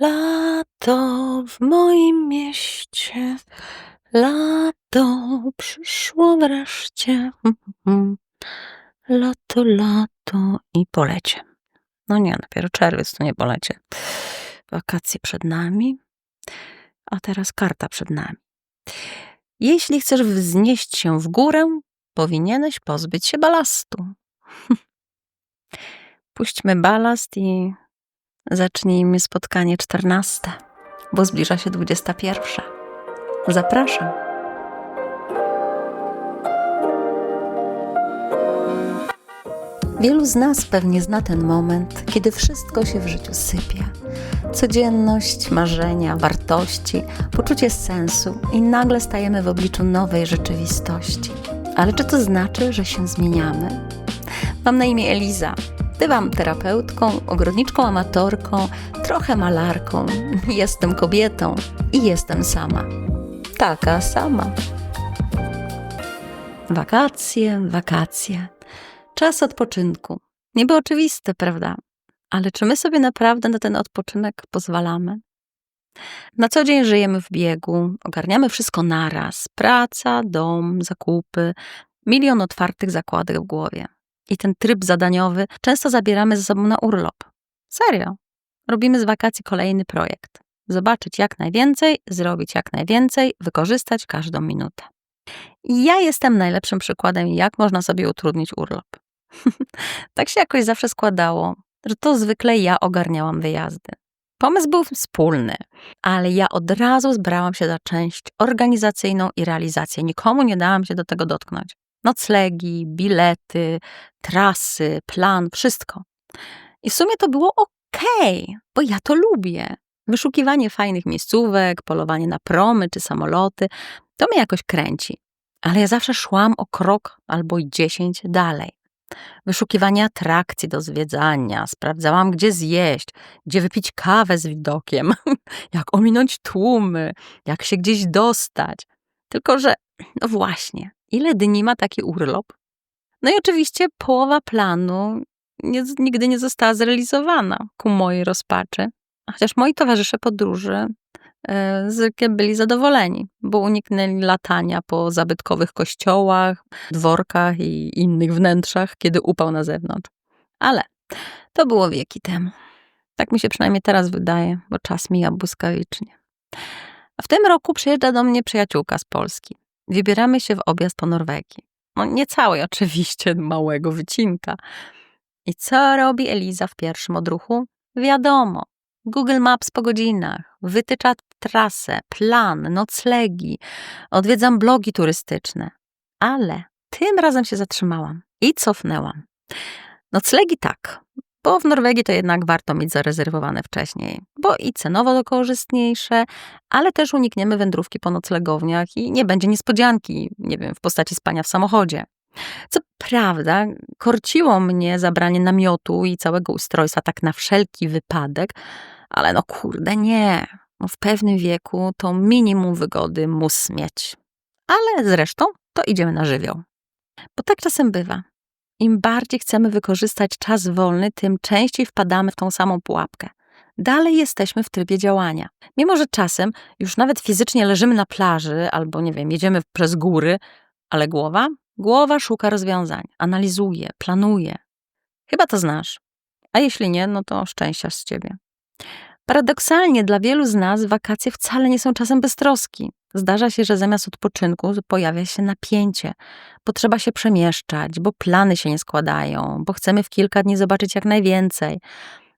Lato w moim mieście, lato przyszło wreszcie. Lato, lato i polecie. No nie, dopiero czerwiec to nie polecie. Wakacje przed nami, a teraz karta przed nami. Jeśli chcesz wznieść się w górę, powinieneś pozbyć się balastu. Puśćmy balast i zacznijmy spotkanie czternaste, bo zbliża się dwudziesta pierwsza. Zapraszam. Wielu z nas pewnie zna ten moment, kiedy wszystko się w życiu sypie. Codzienność, marzenia, wartości, poczucie sensu i nagle stajemy w obliczu nowej rzeczywistości. Ale czy to znaczy, że się zmieniamy? Mam na imię Eliza. Bywam terapeutką, ogrodniczką amatorką, trochę malarką. Jestem kobietą i jestem sama. Taka sama. Wakacje, wakacje. Czas odpoczynku. Niby oczywiste, prawda? Ale czy my sobie naprawdę na ten odpoczynek pozwalamy? Na co dzień żyjemy w biegu, ogarniamy wszystko naraz: praca, dom, zakupy, milion otwartych zakładek w głowie. I ten tryb zadaniowy często zabieramy ze sobą na urlop. Serio. Robimy z wakacji kolejny projekt. Zobaczyć jak najwięcej, zrobić jak najwięcej, wykorzystać każdą minutę. I ja jestem najlepszym przykładem, jak można sobie utrudnić urlop. tak się jakoś zawsze składało, że to zwykle ja ogarniałam wyjazdy. Pomysł był wspólny, ale ja od razu zbrałam się za część organizacyjną i realizację. Nikomu nie dałam się do tego dotknąć. Noclegi, bilety, trasy, plan, wszystko. I w sumie to było ok, bo ja to lubię. Wyszukiwanie fajnych miejscówek, polowanie na promy czy samoloty, to mnie jakoś kręci. Ale ja zawsze szłam o krok albo dziesięć dalej. Wyszukiwanie atrakcji do zwiedzania, sprawdzałam, gdzie zjeść, gdzie wypić kawę z widokiem, jak ominąć tłumy, jak się gdzieś dostać. Tylko, że, no właśnie, ile dni ma taki urlop? No i oczywiście połowa planu nie, nigdy nie została zrealizowana ku mojej rozpaczy. Chociaż moi towarzysze podróży zwykle byli zadowoleni, bo uniknęli latania po zabytkowych kościołach, dworkach i innych wnętrzach, kiedy upał na zewnątrz. Ale to było wieki temu. Tak mi się przynajmniej teraz wydaje, bo czas mija błyskawicznie. A w tym roku przyjeżdża do mnie przyjaciółka z Polski. Wybieramy się w objazd po Norwegii. No nie całej oczywiście, małego wycinka. I co robi Eliza w pierwszym odruchu? Wiadomo, Google Maps po godzinach, wytycza trasę, plan, noclegi, odwiedzam blogi turystyczne. Ale tym razem się zatrzymałam i cofnęłam. Noclegi tak, bo w Norwegii to jednak warto mieć zarezerwowane wcześniej, bo i cenowo to korzystniejsze, ale też unikniemy wędrówki po noclegowniach i nie będzie niespodzianki, nie wiem, w postaci spania w samochodzie. Co prawda, korciło mnie zabranie namiotu i całego ustrojstwa tak na wszelki wypadek, ale no kurde, nie. No w pewnym wieku to minimum wygody mus mieć. Ale zresztą to idziemy na żywioł. Bo tak czasem bywa. Im bardziej chcemy wykorzystać czas wolny, tym częściej wpadamy w tą samą pułapkę. Dalej jesteśmy w trybie działania. Mimo, że czasem już nawet fizycznie leżymy na plaży albo, nie wiem, jedziemy przez góry, ale głowa? Głowa szuka rozwiązań, analizuje, planuje. Chyba to znasz. A jeśli nie, no to szczęścia z ciebie. Paradoksalnie dla wielu z nas wakacje wcale nie są czasem beztroski. Zdarza się, że zamiast odpoczynku pojawia się napięcie. Potrzeba się przemieszczać, bo plany się nie składają, bo chcemy w kilka dni zobaczyć jak najwięcej.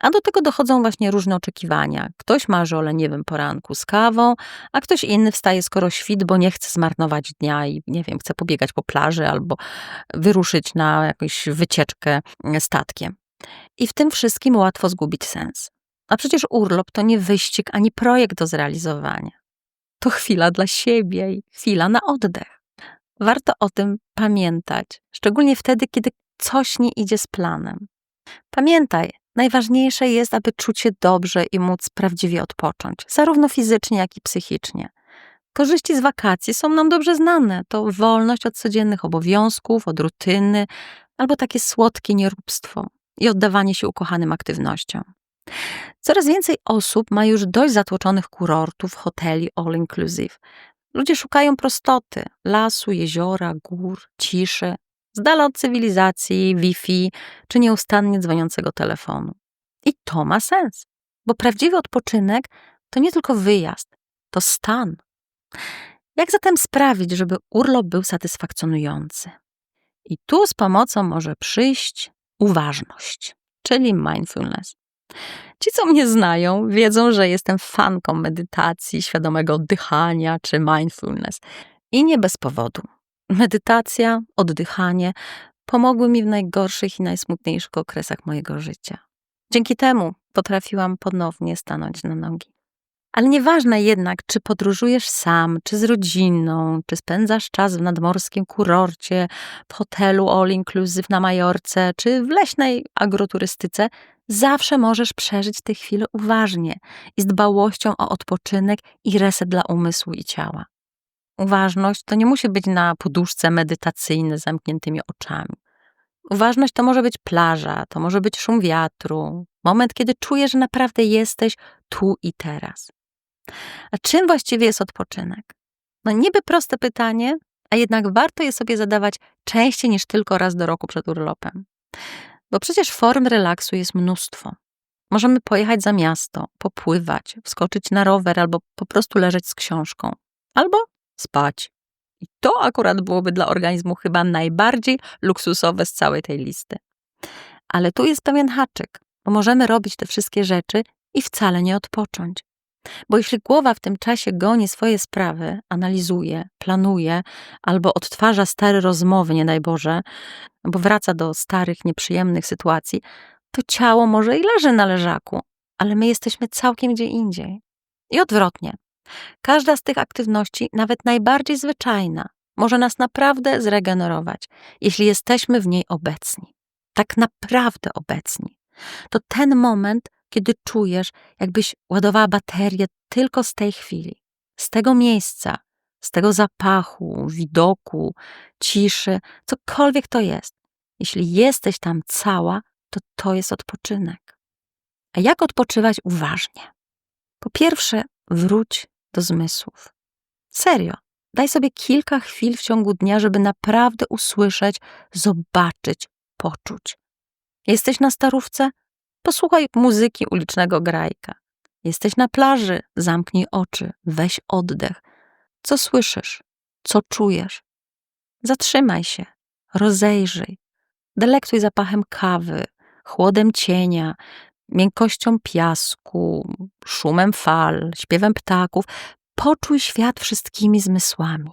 A do tego dochodzą właśnie różne oczekiwania. Ktoś marzy o leniwym poranku z kawą, a ktoś inny wstaje skoro świt, bo nie chce zmarnować dnia i nie wiem, chce pobiegać po plaży albo wyruszyć na jakąś wycieczkę statkiem. I w tym wszystkim łatwo zgubić sens. A przecież urlop to nie wyścig ani projekt do zrealizowania. To chwila dla siebie i chwila na oddech. Warto o tym pamiętać, szczególnie wtedy, kiedy coś nie idzie z planem. Pamiętaj, najważniejsze jest, aby czuć się dobrze i móc prawdziwie odpocząć, zarówno fizycznie, jak i psychicznie. Korzyści z wakacji są nam dobrze znane. To wolność od codziennych obowiązków, od rutyny, albo takie słodkie nieróbstwo i oddawanie się ukochanym aktywnościom. Coraz więcej osób ma już dość zatłoczonych kurortów, hoteli all inclusive. Ludzie szukają prostoty, lasu, jeziora, gór, ciszy, z dala od cywilizacji, Wi-Fi czy nieustannie dzwoniącego telefonu. I to ma sens, bo prawdziwy odpoczynek to nie tylko wyjazd, to stan. Jak zatem sprawić, żeby urlop był satysfakcjonujący? I tu z pomocą może przyjść uważność, czyli mindfulness. Ci, co mnie znają, wiedzą, że jestem fanką medytacji, świadomego oddychania czy mindfulness. I nie bez powodu. Medytacja, oddychanie pomogły mi w najgorszych i najsmutniejszych okresach mojego życia. Dzięki temu potrafiłam ponownie stanąć na nogi. Ale nieważne jednak, czy podróżujesz sam, czy z rodziną, czy spędzasz czas w nadmorskim kurorcie, w hotelu all inclusive na Majorce, czy w leśnej agroturystyce, zawsze możesz przeżyć te chwile uważnie i z dbałością o odpoczynek i reset dla umysłu i ciała. Uważność to nie musi być na poduszce medytacyjnej z zamkniętymi oczami. Uważność to może być plaża, to może być szum wiatru, moment, kiedy czujesz, że naprawdę jesteś tu i teraz. A czym właściwie jest odpoczynek? No niby proste pytanie, a jednak warto je sobie zadawać częściej niż tylko raz do roku przed urlopem. Bo przecież form relaksu jest mnóstwo. Możemy pojechać za miasto, popływać, wskoczyć na rower albo po prostu leżeć z książką. Albo spać. I to akurat byłoby dla organizmu chyba najbardziej luksusowe z całej tej listy. Ale tu jest pewien haczyk, bo możemy robić te wszystkie rzeczy i wcale nie odpocząć. Bo jeśli głowa w tym czasie goni swoje sprawy, analizuje, planuje albo odtwarza stare rozmowy, nie daj Boże, bo wraca do starych, nieprzyjemnych sytuacji, to ciało może i leży na leżaku, ale my jesteśmy całkiem gdzie indziej. I odwrotnie. Każda z tych aktywności, nawet najbardziej zwyczajna, może nas naprawdę zregenerować, jeśli jesteśmy w niej obecni. Tak naprawdę obecni. To ten moment, kiedy czujesz, jakbyś ładowała baterię tylko z tej chwili, z tego miejsca, z tego zapachu, widoku, ciszy, cokolwiek to jest. Jeśli jesteś tam cała, to to jest odpoczynek. A jak odpoczywać uważnie? Po pierwsze, wróć do zmysłów. Serio, daj sobie kilka chwil w ciągu dnia, żeby naprawdę usłyszeć, zobaczyć, poczuć. Jesteś na starówce? Posłuchaj muzyki ulicznego grajka. Jesteś na plaży? Zamknij oczy, weź oddech. Co słyszysz? Co czujesz? Zatrzymaj się, rozejrzyj. Delektuj zapachem kawy, chłodem cienia, miękkością piasku, szumem fal, śpiewem ptaków. Poczuj świat wszystkimi zmysłami.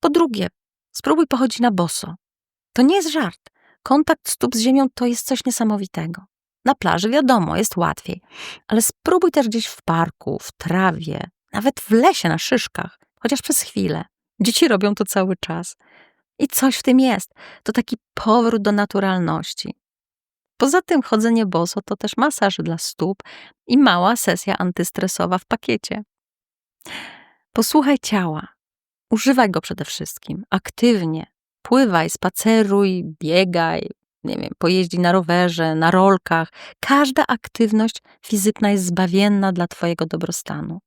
Po drugie, spróbuj pochodzić na boso. To nie jest żart. Kontakt stóp z ziemią to jest coś niesamowitego. Na plaży wiadomo, jest łatwiej, ale spróbuj też gdzieś w parku, w trawie, nawet w lesie na szyszkach, chociaż przez chwilę. Dzieci robią to cały czas. I coś w tym jest. To taki powrót do naturalności. Poza tym chodzenie boso to też masaż dla stóp i mała sesja antystresowa w pakiecie. Posłuchaj ciała. Używaj go przede wszystkim aktywnie. Pływaj, spaceruj, biegaj, nie wiem, pojeździ na rowerze, na rolkach. Każda aktywność fizyczna jest zbawienna dla Twojego dobrostanu.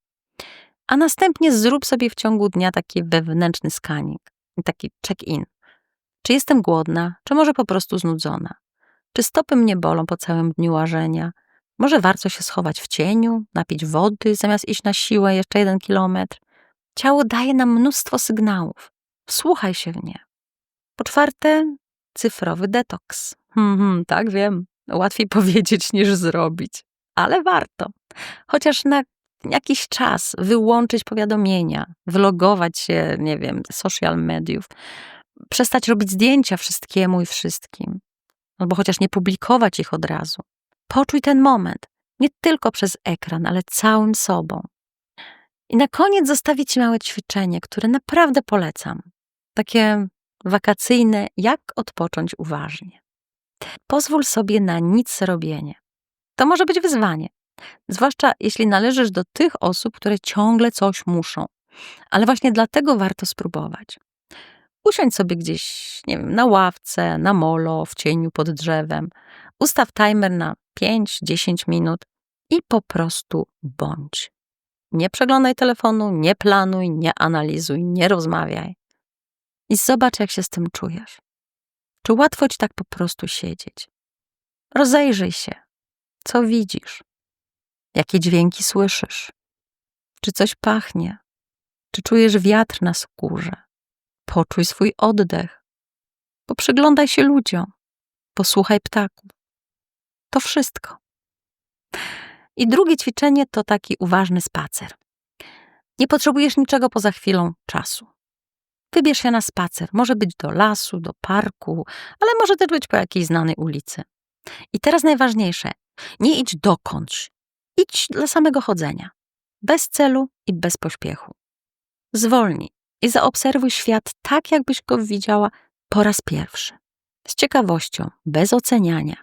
A następnie zrób sobie w ciągu dnia taki wewnętrzny skaning, taki check-in. Czy jestem głodna, czy może po prostu znudzona? Czy stopy mnie bolą po całym dniu łażenia? Może warto się schować w cieniu, napić wody, zamiast iść na siłę jeszcze jeden kilometr? Ciało daje nam mnóstwo sygnałów. Wsłuchaj się w nie. Po czwarte, cyfrowy detoks. Hmm, tak wiem, łatwiej powiedzieć niż zrobić, ale warto. Chociaż na jakiś czas wyłączyć powiadomienia, wylogować się, nie wiem, social mediów, przestać robić zdjęcia wszystkiemu i wszystkim albo chociaż nie publikować ich od razu. Poczuj ten moment, nie tylko przez ekran, ale całym sobą. I na koniec zostawię Ci małe ćwiczenie, które naprawdę polecam. Takie wakacyjne, jak odpocząć uważnie. Pozwól sobie na nic robienie. To może być wyzwanie, zwłaszcza jeśli należysz do tych osób, które ciągle coś muszą. Ale właśnie dlatego warto spróbować. Usiądź sobie gdzieś, nie wiem, na ławce, na molo, w cieniu pod drzewem. Ustaw timer na 5-10 minut i po prostu bądź. Nie przeglądaj telefonu, nie planuj, nie analizuj, nie rozmawiaj. I zobacz, jak się z tym czujesz. Czy łatwo ci tak po prostu siedzieć? Rozejrzyj się. Co widzisz? Jakie dźwięki słyszysz? Czy coś pachnie? Czy czujesz wiatr na skórze? Poczuj swój oddech. Poprzyglądaj się ludziom. Posłuchaj ptaków. To wszystko. I drugie ćwiczenie to taki uważny spacer. Nie potrzebujesz niczego poza chwilą czasu. Wybierz się na spacer. Może być do lasu, do parku, ale może też być po jakiejś znanej ulicy. I teraz najważniejsze: nie idź dokądś. Idź dla samego chodzenia. Bez celu i bez pośpiechu. Zwolnij i zaobserwuj świat tak, jakbyś go widziała po raz pierwszy. Z ciekawością, bez oceniania.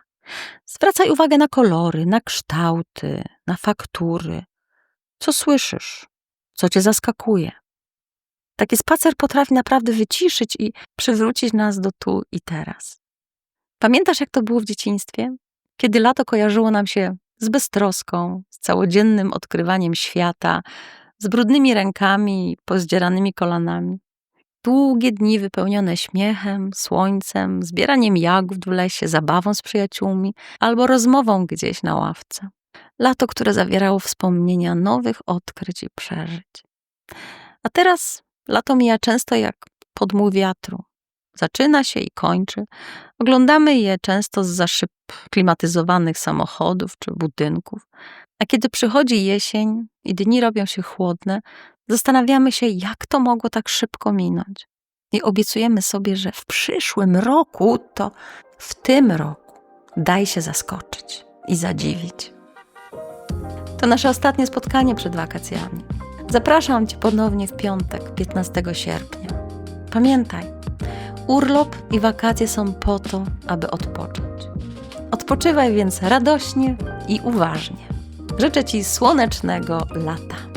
Zwracaj uwagę na kolory, na kształty, na faktury. Co słyszysz? Co cię zaskakuje? Taki spacer potrafi naprawdę wyciszyć i przywrócić nas do tu i teraz. Pamiętasz, jak to było w dzieciństwie? Kiedy lato kojarzyło nam się z beztroską, z całodziennym odkrywaniem świata, z brudnymi rękami i pozdzieranymi kolanami. Długie dni wypełnione śmiechem, słońcem, zbieraniem jagód w lesie, zabawą z przyjaciółmi albo rozmową gdzieś na ławce. Lato, które zawierało wspomnienia nowych odkryć i przeżyć. A teraz lato mija często jak podmuł wiatru. Zaczyna się i kończy. Oglądamy je często z za szyb klimatyzowanych samochodów czy budynków. A kiedy przychodzi jesień i dni robią się chłodne, zastanawiamy się, jak to mogło tak szybko minąć. I obiecujemy sobie, że w przyszłym roku to w tym roku daj się zaskoczyć i zadziwić. To nasze ostatnie spotkanie przed wakacjami. Zapraszam Cię ponownie w piątek, 15 sierpnia. Pamiętaj, urlop i wakacje są po to, aby odpocząć. Odpoczywaj więc radośnie i uważnie. Życzę Ci słonecznego lata.